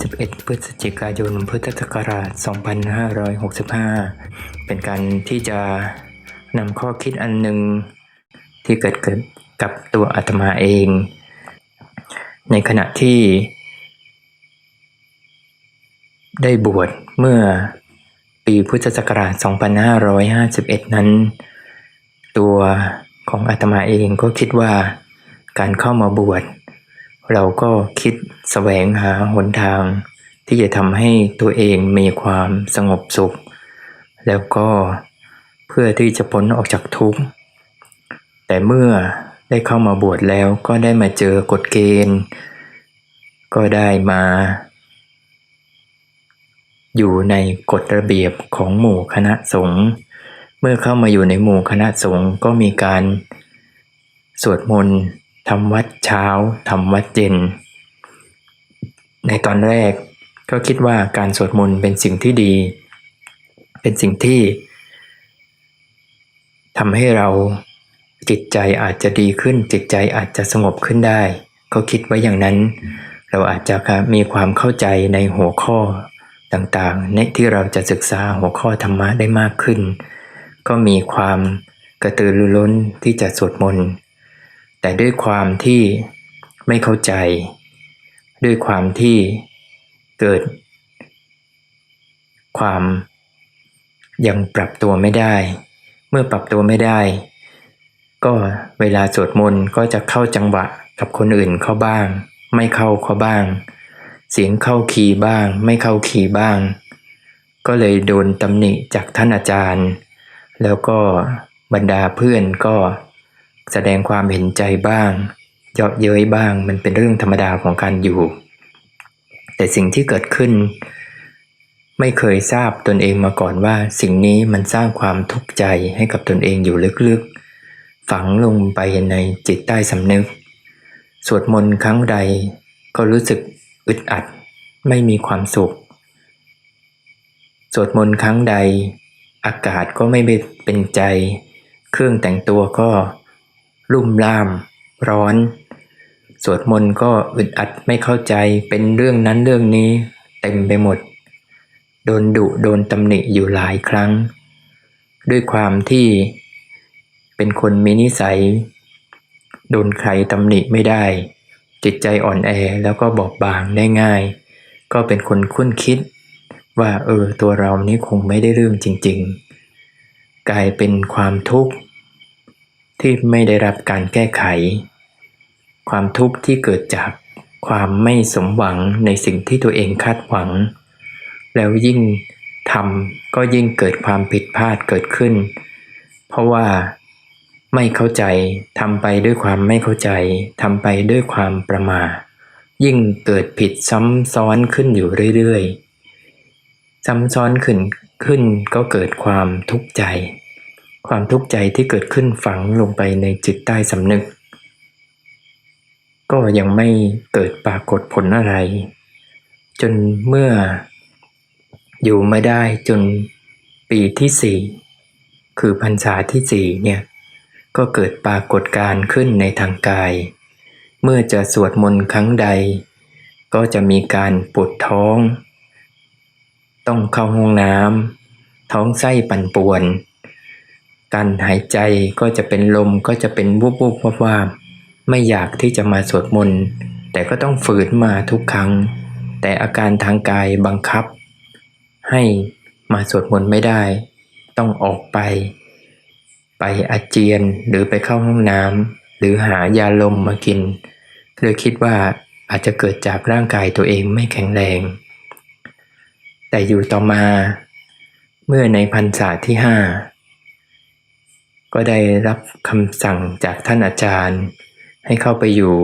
11 พฤศจิกายน พุทธศักราช 2565 เป็นการที่จะนำข้อคิดอันหนึ่งที่เกิดขึ้นกับตัวอาตมาเอง ในขณะที่ ได้บวชเมื่อปีพุทธศักราช 2551 นั้น ตัวของอาตมาเองก็คิดว่าการเข้ามาบวช เราก็คิดแสวงหาหนทาง ที่จะทำให้ตัวเองมีความสงบสุข แล้วก็เพื่อที่จะพ้นออกจากทุกข์ แต่เมื่อได้เข้ามาบวชแล้วก็ได้มาเจอกฎเกณฑ์ ก็ได้มา อยู่ในกฎระเบียบของหมู่คณะสงฆ์เมื่อเข้ามาอยู่ในหมู่คณะสงฆ์ก็มีการสวดมนต์ ทำวัดเช้าทำวัดเย็น ในตอนแรกก็คิดว่าการสวดมนต์เป็นสิ่งที่ดี เป็นสิ่งที่ทำให้เราจิตใจอาจจะดีขึ้น จิตใจอาจจะสงบขึ้นได้ ก็คิดไว้อย่างนั้น เราอาจจะมีความเข้าใจในหัวข้อต่างๆในที่เราจะศึกษาหัวข้อธรรมะได้มากขึ้น ก็มีความกระตือรือร้นที่จะสวดมนต์ แต่ด้วยความที่ไม่เข้าใจ ด้วยความที่เกิด ความยังปรับตัวไม่ได้ เมื่อปรับตัวไม่ได้ ก็เวลาสวดมนต์ก็จะเข้าจังหวะกับคนอื่นเข้าบ้าง ไม่เข้าเข้าบ้าง เสียงเข้าคีย์บ้าง ไม่เข้าคีย์บ้าง ก็เลยโดนตำหนิจากท่านอาจารย์ แล้วก็บรรดาเพื่อนก็ แสดงความเห็นใจบ้างเยาะเย้ยบ้างมันเป็นเรื่องธรรมดาของการอยู่ แต่สิ่งที่เกิดขึ้น ไม่เคยทราบตนเองมาก่อนว่า สิ่งนี้มันสร้างความทุกข์ใจให้กับตนเองอยู่ลึกๆ ฝังลงไปในจิตใต้สำนึก สวดมนต์ครั้งใดก็รู้สึกอึดอัด ไม่มีความสุข สวดมนต์ครั้งใด อากาศก็ไม่เป็นใจ เครื่องแต่งตัวก็ ลุ่มล่าม ร้อน สวดมนต์ก็อึดอัดไม่เข้าใจเป็นเรื่องนั้นเรื่องนี้ เต็มไปหมด โดนดุโดนตำหนิอยู่หลายครั้ง ด้วยความที่เป็นคนมีนิสัย โดนใครตำหนิไม่ได้ จิตใจอ่อนแอแล้วก็บอบบางได้ง่าย ก็เป็นคนคุ้นคิด ว่าเออตัวเรานี่คงไม่ได้เรื่องจริง ๆ กลายเป็นความทุกข์ ที่ไม่ได้รับการแก้ไข ความทุกข์ที่เกิดจากความไม่สมหวังในสิ่งที่ตัวเองคาดหวัง แล้วยิ่งทำก็ยิ่งเกิดความผิดพลาดเกิดขึ้น เพราะว่าไม่เข้าใจทำไปด้วยความไม่เข้าใจทำไปด้วยความประมาทยิ่งเกิดผิดซ้ำซ้อนขึ้นอยู่เรื่อยๆ ซ้ำซ้อนขึ้นขึ้นก็เกิดความทุกข์ใจ ความทุกข์ใจที่เกิดขึ้นฝังลงไปในจิตใต้สำนึก ก็ยังไม่เกิดปรากฏผลอะไร จนเมื่ออยู่ไมาได้จนปีที่สี่คือพรรษาที่สี่เนี่ยก็เกิดปรากฏการขึ้นในทางกาย เมื่อจะสวดมนต์ครั้งใด ก็จะมีการปวดท้อง ต้องเข้าห้องน้ำท้องไส้ปั่นป่วน การหายใจก็จะเป็นลมก็จะเป็นวุบวุบวับวาไม่อยากที่จะมาสวดมนต์ แต่ก็ต้องฝืนมาทุกครั้ง แต่อาการทางกายบังคับ ให้มาสวดมนต์ไม่ได้ ต้องออกไป ไปอาเจียนหรือไปเข้าห้องน้ำหรือหายาลมมากินเลยคิดว่าอาจจะเกิดจากร่างกายตัวเองไม่แข็งแรง แต่อยู่ต่อมา เมื่อในพรรษาที่ห้า ก็ได้รับคำสั่งจากท่านอาจารย์ ให้เข้าไปอยู่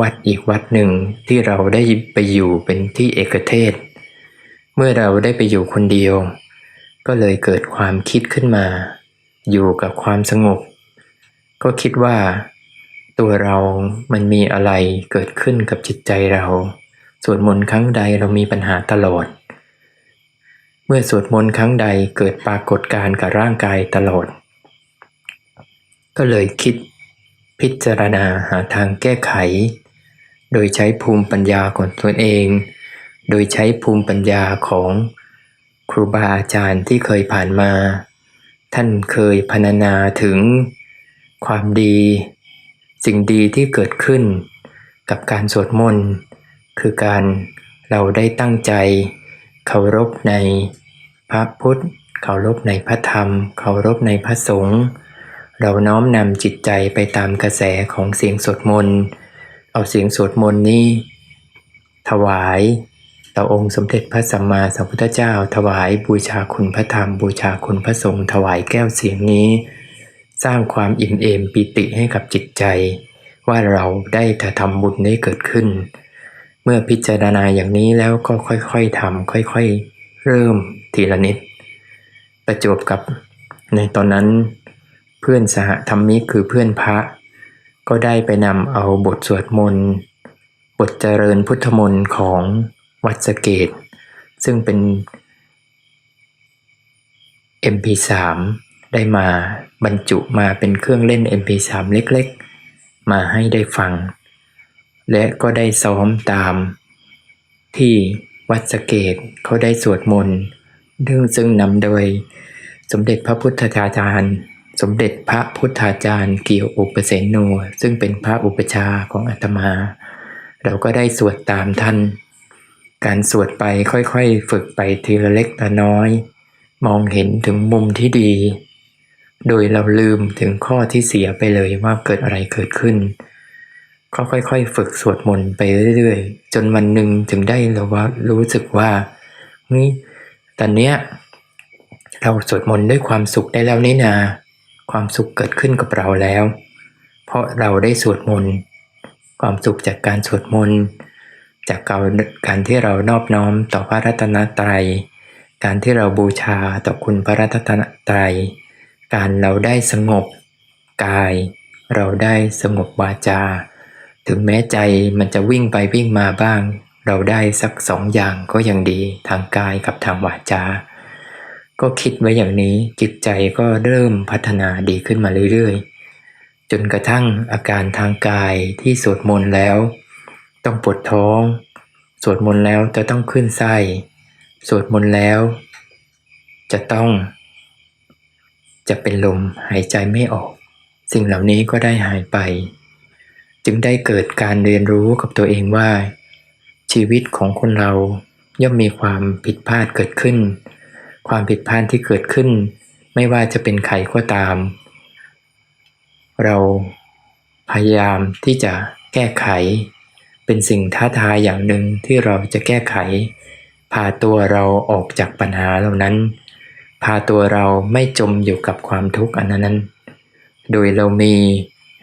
วัดอีกวัดหนึ่งที่เราได้ไปอยู่เป็นที่เอกเทศ เมื่อเราได้ไปอยู่คนเดียว ก็เลยเกิดความคิดขึ้นมา อยู่กับความสงบ ก็คิดว่า ตัวเรามันมีอะไรเกิดขึ้นกับจิตใจเราสวดมนต์ครั้งใดเรามีปัญหาตลอด เมื่อสวดมนต์ครั้งใดเกิดปรากฏการณ์กับร่างกายตลอด ก็เลยคิด พิจารณาหาทางแก้ไข โดยใช้ภูมิปัญญาของตนเอง โดยใช้ภูมิปัญญาของครูบาอาจารย์ที่เคยผ่านมา ท่านเคยพรรณนาถึงความดี สิ่งดีที่เกิดขึ้น กับการสวดมนต์คือการเราได้ตั้งใจเคารพในพระพุทธ เคารพในพระธรรม เคารพในพระสงฆ์ เราน้อมนำจิตใจไปตามกระแสของเสียงสวดมนต์ เอาเสียงสวดมนต์นี้ ถวายต่อองค์สมเด็จพระสัมมาสัมพุทธเจ้า ถวายบูชาคุณพระธรรม บูชาคุณพระสงฆ์ถวายแก้วเสียงนี้ สร้างความอิ่มเอมปิติให้กับจิตใจ ว่าเราได้ถ้าทำบุญได้เกิดขึ้น เมื่อพิจารณาอย่างนี้แล้วก็ค่อยๆทำค่อยๆ เริ่มทีละนิด ประจวบกับในตอนนั้น เพื่อนสหธรรมิกคือเพื่อนพระ ก็ได้ไปนำเอาบทสวดมนต์บทเจริญพุทธมนต์ของวัดสเกต ซึ่งเป็น MP3 ได้มาบรรจุมาเป็นเครื่องเล่น MP3 เล็กๆ มาให้ได้ฟัง และก็ได้ซ้อมตาม ที่วัดสเกตเขาได้สวดมนต์เรื่องซึ่งนำโดยสมเด็จพระพุทธาจารย์ สมเด็จพระพุทธาจารย์เกี่ยวอุปเสนโน ซึ่งเป็นพระอุปชาของอาตมา เราก็ได้สวดตามท่าน การสวดไปค่อยๆ ฝึกไปทีละเล็กละน้อย มองเห็นถึงมุมที่ดี โดยเราลืมถึงข้อที่เสียไปเลยว่าเกิดอะไรเกิดขึ้น ก็ค่อยๆ ฝึกสวดมนต์ไปเรื่อยๆ จนวันหนึ่งถึงได้เราว่ารู้สึกว่าเฮ้ยตอนเนี้ยเราสวดมนต์ด้วยความสุขได้แล้วนี่นา ความสุขเกิดขึ้นกับเราแล้ว เพราะเราได้สวดมนต์ความสุขจากการสวดมนต์จากการที่เรานอบน้อมต่อพระรัตนตรัย การที่เราบูชาต่อคุณพระรัตนตรัย การเราได้สงบกาย เราได้สงบวาจา ถึงแม้ใจมันจะวิ่งไปวิ่งมาบ้าง เราได้สักสองอย่างก็ยังดีทางกายกับทางวาจา ก็คิดไว้อย่างนี้จิตใจก็เริ่มพัฒนาดีขึ้นมาเรื่อยๆ จนกระทั่งอาการทางกายที่สวดมนต์แล้ว ต้องปวดท้อง สวดมนต์แล้วจะต้องขึ้นไส้สวดมนต์แล้ว จะต้อง จะเป็นลมหายใจไม่ออก สิ่งเหล่านี้ก็ได้หายไป จึงได้เกิดการเรียนรู้กับตัวเองว่า ชีวิตของคนเราย่อมมีความผิดพลาดเกิดขึ้น ความผิดพลาดที่เกิดขึ้น ไม่ว่าจะเป็นใครก็ตาม เราพยายามที่จะแก้ไข เป็นสิ่งท้าทายอย่างหนึ่งที่เราจะแก้ไข พาตัวเราออกจากปัญหาเหล่านั้น พาตัวเราไม่จมอยู่กับความทุกข์อันนั้น โดยเรามี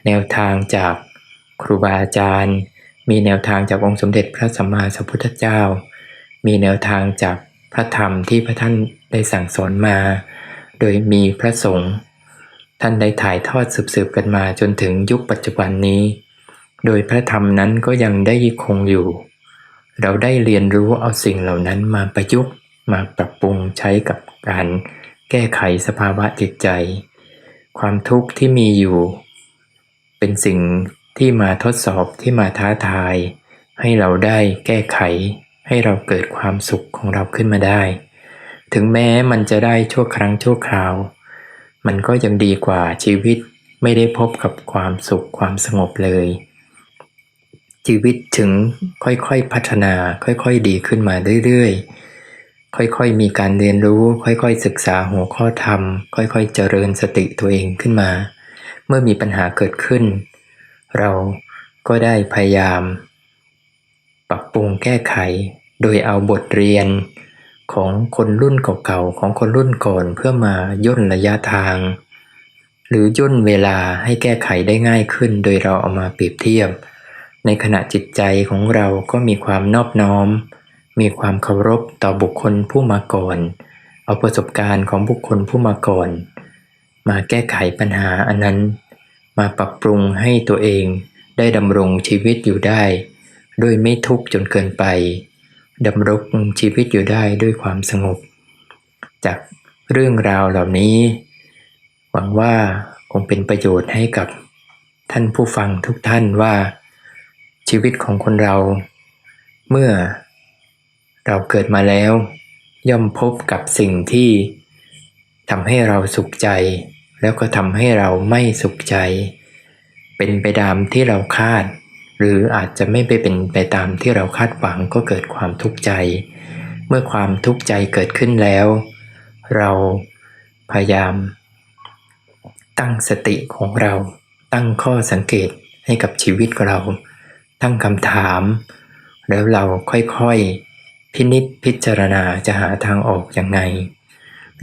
แนวทางจากครูบาอาจารย์ มีแนวทางจากองค์สมเด็จพระสัมมาสัมพุทธเจ้า มีแนวทางจากพระธรรมที่พระท่าน ได้สั่งสอนมา โดยมีพระสงฆ์ท่านได้ถ่ายทอดสืบๆกันมาจนถึงยุคปัจจุบันนี้ โดยพระธรรมนั้นก็ยังได้คงอยู่ เราได้เรียนรู้เอาสิ่งเหล่านั้นมาประยุกต์มาปรับปรุงใช้กับการแก้ไขสภาวะจิตใจ ความทุกข์ที่มีอยู่ เป็นสิ่งที่มาทดสอบที่มาท้าทาย ให้เราได้แก้ไข ให้เราเกิดความสุขของเราขึ้นมาได้ ถึงแม้มันจะได้ชั่วครั้งชั่วคราว มันก็ยังดีกว่าชีวิตไม่ได้พบกับความสุขความสงบเลย ชีวิตถึงค่อยๆพัฒนา ค่อยๆดีขึ้นมาเรื่อยๆ ค่อยๆมีการเรียนรู้ ค่อยๆศึกษาหัวข้อธรรม ค่อยๆเจริญสติตัวเองขึ้นมา เมื่อมีปัญหาเกิดขึ้น เราก็ได้พยายาม ปรับปรุงแก้ไข โดยเอาบทเรียน ของคนรุ่นเก่าๆของคนรุ่นก่อนเพื่อมาย่นระยะทาง หรือย่นเวลาให้แก้ไขได้ง่ายขึ้น โดยเราเอามาเปรียบเทียบ ในขณะจิตใจของเราก็มีความนอบน้อม มีความเคารพต่อบุคคลผู้มาก่อน เอาประสบการณ์ของบุคคลผู้มาก่อน มาแก้ไขปัญหาอันนั้น มาปรับปรุงให้ตัวเองได้ดำรงชีวิตอยู่ได้โดยไม่ทุกข์จนเกินไป ดำรงชีวิตอยู่ได้ด้วยความสงบ จากเรื่องราวเหล่านี้ หวังว่าคงเป็นประโยชน์ให้กับท่านผู้ฟังทุกท่านว่า ชีวิตของคนเรา เมื่อเราเกิดมาแล้ว ย่อมพบกับสิ่งที่ทำให้เราสุขใจ แล้วก็ทำให้เราไม่สุขใจ เป็นไปตามที่เราคาด หรืออาจจะไม่ไปเป็นไปตามที่เราคาดหวังก็เกิดความทุกข์ใจ เมื่อความทุกข์ใจเกิดขึ้นแล้ว เราพยายาม ตั้งสติของเรา ตั้งข้อสังเกตให้กับชีวิตของเรา ตั้งคำถาม แล้วเราค่อยๆ พินิจพิจารณาจะหาทางออกอย่างไง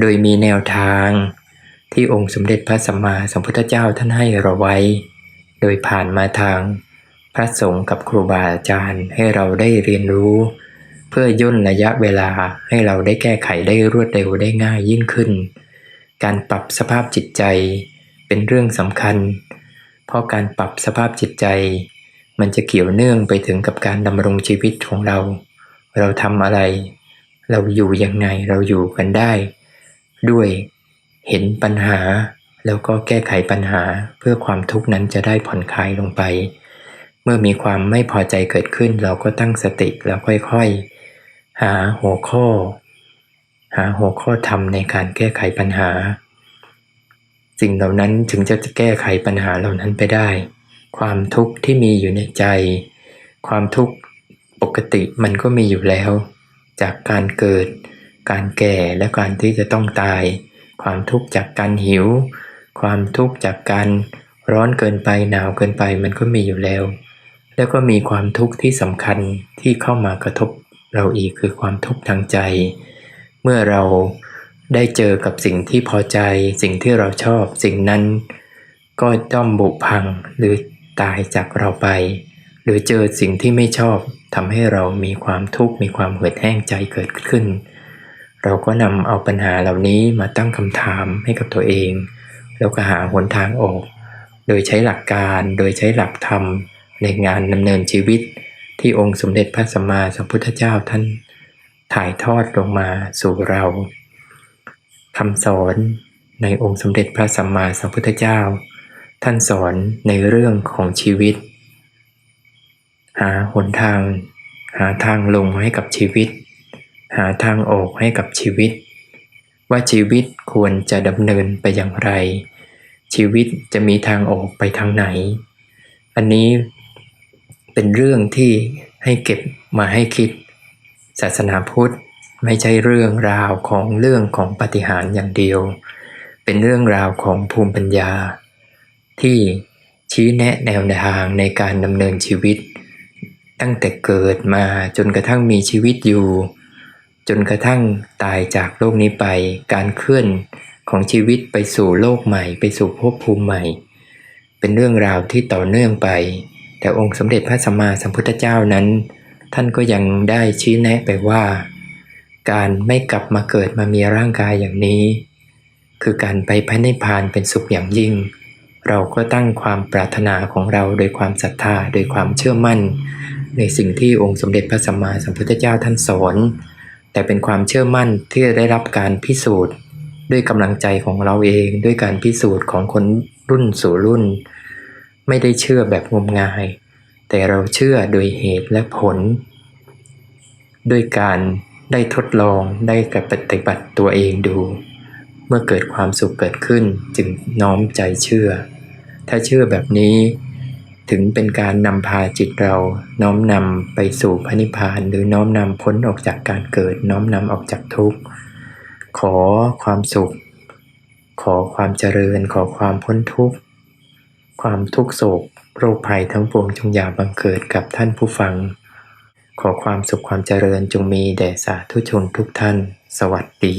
โดยมีแนวทางที่องค์สมเด็จพระสัมมาสัมพุทธเจ้าท่านให้เราไว้ โดยผ่านมาทาง พระสงฆ์กับครูบาอาจารย์ให้เราได้เรียนรู้ เพื่อย่นระยะเวลาให้เราได้แก้ไขได้รวดเร็วได้ง่ายยิ่งขึ้น การปรับสภาพจิตใจเป็นเรื่องสำคัญ เพราะการปรับสภาพจิตใจ มันจะเกี่ยวเนื่องไปถึงกับการดำรงชีวิตของเรา เราทำอะไร เราอยู่ยังไงเราอยู่กันได้ ด้วยเห็นปัญหาแล้วก็แก้ไขปัญหาเพื่อความทุกข์นั้นจะได้ผ่อนคลายลงไป เมื่อมีความไม่พอใจเกิดขึ้น เราก็ตั้งสติแล้วค่อยๆ หาหัวข้อ หาหัวข้อธรรมในการแก้ไขปัญหา สิ่งเหล่านั้นถึงจะแก้ไขปัญหาเหล่านั้นไปได้ ความทุกข์ที่มีอยู่ในใจ ความทุกข์ปกติมันก็มีอยู่แล้ว จากการเกิด การแก่และการที่จะต้องตาย ความทุกข์จากการหิว ความทุกข์จากการร้อนเกินไปหนาวเกินไปมันก็มีอยู่แล้ว แล้วก็มีความทุกข์ที่สำคัญที่เข้ามากระทบเราอีกคือความทุกข์ทางใจ เมื่อเราได้เจอกับสิ่งที่พอใจ สิ่งที่เราชอบสิ่งนั้น ก็ย่อมบุพังหรือตายจากเราไป หรือเจอสิ่งที่ไม่ชอบทำให้เรามีความทุกข์มีความเหือดแห้งใจเกิดขึ้น เราก็นำเอาปัญหาเหล่านี้มาตั้งคำถามให้กับตัวเอง แล้วก็หาหนทางออก โดยใช้หลักการโดยใช้หลักธรรม ในงานดำเนินชีวิตที่องค์สมเด็จพระสัมมาสัมพุทธเจ้าท่านถ่ายทอดลงมาสู่เราคำสอนในองค์สมเด็จพระสัมมาสัมพุทธเจ้า ท่านสอนในเรื่องของชีวิต หาหนทาง หาทางลงให้กับชีวิต หาทางออกให้กับชีวิต ว่าชีวิตควรจะดำเนินไปอย่างไร ชีวิตจะมีทางออกไปทางไหน อันนี้ เป็นเรื่องที่ให้เก็บมาให้คิด ศาสนาพุทธไม่ใช่เรื่องราวของเรื่องของปฏิหารอย่างเดียว เป็นเรื่องราวของภูมิปัญญา ที่ชี้แนะแนวทางในการดำเนินชีวิต ตั้งแต่เกิดมาจนกระทั่งมีชีวิตอยู่ จนกระทั่งตายจากโลกนี้ไป การเคลื่อนของชีวิตไปสู่โลกใหม่ ไปสู่ภพภูมิใหม่ เป็นเรื่องราวที่ต่อเนื่องไป แต่องค์สมเด็จพระสัมมาสัมพุทธเจ้านั้น ท่านก็ยังได้ชี้แนะไปว่า การไม่กลับมาเกิดมามีร่างกายอย่างนี้ คือการไปพระนิพพานเป็นสุขอย่างยิ่ง เราก็ตั้งความปรารถนาของเราโดยความศรัทธาโดยความเชื่อมั่น ในสิ่งที่องค์สมเด็จพระสัมมาสัมพุทธเจ้าท่านสอนแต่เป็นความเชื่อมั่นที่ได้รับการพิสูจน์ ด้วยกำลังใจของเราเอง ด้วยการพิสูจน์ของคนรุ่นสู่รุ่น ไม่ได้เชื่อแบบงมงาย แต่เราเชื่อโดยเหตุและผล ด้วยการได้ทดลองได้กับปฏิบัติตัวเองดู เมื่อเกิดความสุขเกิดขึ้นจึงน้อมใจเชื่อ ถ้าเชื่อแบบนี้ ถึงเป็นการนำพาจิตเราน้อมนำไปสู่พระนิพพานหรือน้อมนำพ้นออกจากการเกิด น้อมนำออกจากทุกข์ ขอความสุข ขอความเจริญ ขอความพ้นทุกข์ ความทุกโศกโรคภัยทั้งปวงจงอย่าบังเกิดกับท่านผู้ฟัง ขอความสุขความเจริญจงมีแด่สาธุชนทุกท่าน สวัสดี